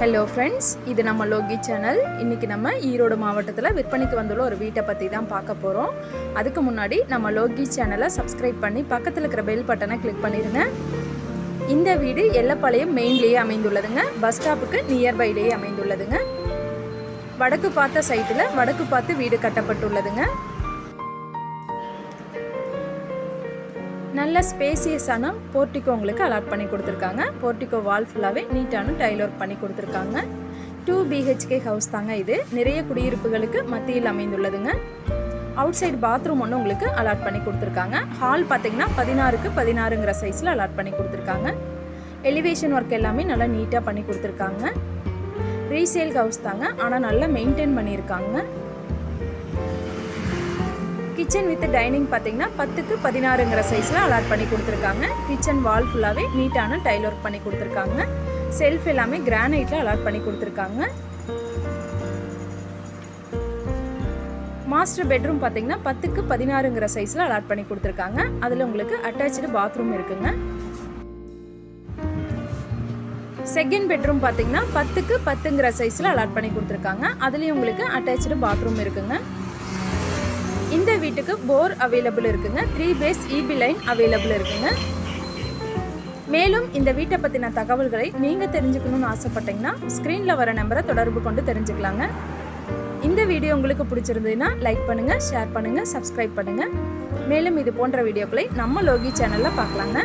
Hello friends இது நம்ம Loki channel இன்றைக்கி நம்ம ஈரோடு மாவட்டத்தில் விற்பனைக்கு வந்துள்ள ஒரு வீட்டை பற்றி தான் பார்க்க போகிறோம் அதுக்கு முன்னாடி நம்ம லோகி சேனலை சப்ஸ்கிரைப் பண்ணி பக்கத்தில் இருக்கிற பெல் பட்டனை கிளிக் பண்ணிடுங்க இந்த வீடு எல்லப்பாளையம் மெயின்லேயே அமைந்துள்ளதுங்க. பஸ் ஸ்டாப்புக்கு நியர்பைலேயே அமைந்துள்ளதுங்க. வடக்கு பார்த்த சைட்டில் வடக்கு பார்த்து வீடு கட்டப்பட்டுள்ளதுங்க. நல்ல ஸ்பேசியஸான போர்ட்டிகோ உங்களுக்கு அலாட் பண்ணி கொடுத்துருக்காங்க. போர்ட்டிகோ வால் ஃபுல்லாகவே நீட்டான டைல் ஒர்க் பண்ணி கொடுத்துருக்காங்க. டூ பிஹெச்கே ஹவுஸ் தாங்க இது. நிறைய குடியிருப்புகளுக்கு மத்தியில் அமைந்துள்ளதுங்க. அவுட் சைடு பாத்ரூம் ஒன்று உங்களுக்கு அலாட் பண்ணி கொடுத்துருக்காங்க. ஹால் பார்த்தீங்கன்னா பதினாறுக்கு பதினாறுங்கிற சைஸில் அலாட் பண்ணி கொடுத்துருக்காங்க. எலிவேஷன் ஒர்க் எல்லாமே நல்லா நீட்டாக பண்ணி கொடுத்துருக்காங்க. ரீசேல் ஹவுஸ் தாங்க. ஆனால் நல்லா மெயின்டைன் பண்ணியிருக்காங்க. கிச்சன் வித் டைனிங் பார்த்தீங்கன்னா பத்துக்கு பதினாறுங்கிற சைஸில் அலாட் பண்ணி கொடுத்துருக்காங்க. கிச்சன் வால் ஃபுல்லாகவே நீட்டான டைல் ஒர்க் பண்ணி கொடுத்துருக்காங்க. செல்ஃப் எல்லாமே கிரானைட்டில் அலாட் பண்ணி கொடுத்துருக்காங்க. மாஸ்டர் பெட்ரூம் பார்த்தீங்கன்னா பத்துக்கு பதினாறுங்கிற சைஸில் அலாட் பண்ணி கொடுத்துருக்காங்க. அதில் உங்களுக்கு அட்டாச்சு பாத்ரூம் இருக்குங்க. செகண்ட் பெட்ரூம் பார்த்தீங்கன்னா பத்துக்கு பத்துங்கிற சைஸில் அலாட் பண்ணி கொடுத்துருக்காங்க. அதுலேயும் உங்களுக்கு அட்டாச்சு பாத்ரூம் இருக்குங்க. இந்த வீட்டுக்கு போர் அவைலபிள் இருக்குங்க. Three phase EB line available இருக்குங்க. மேலும் இந்த வீட்டை பற்றின தகவல்களை நீங்கள் தெரிஞ்சுக்கணும்னு ஆசைப்பட்டீங்கன்னா ஸ்க்ரீனில் வர நம்பரை தொடர்பு கொண்டு தெரிஞ்சுக்கலாங்க. இந்த வீடியோ உங்களுக்கு பிடிச்சிருந்ததுன்னா லைக் பண்ணுங்கள் ஷேர் பண்ணுங்கள் சப்ஸ்கிரைப் பண்ணுங்கள் மேலும் இது போன்ற வீடியோக்களை நம்ம லோகி சேனலில் பார்க்கலாங்க.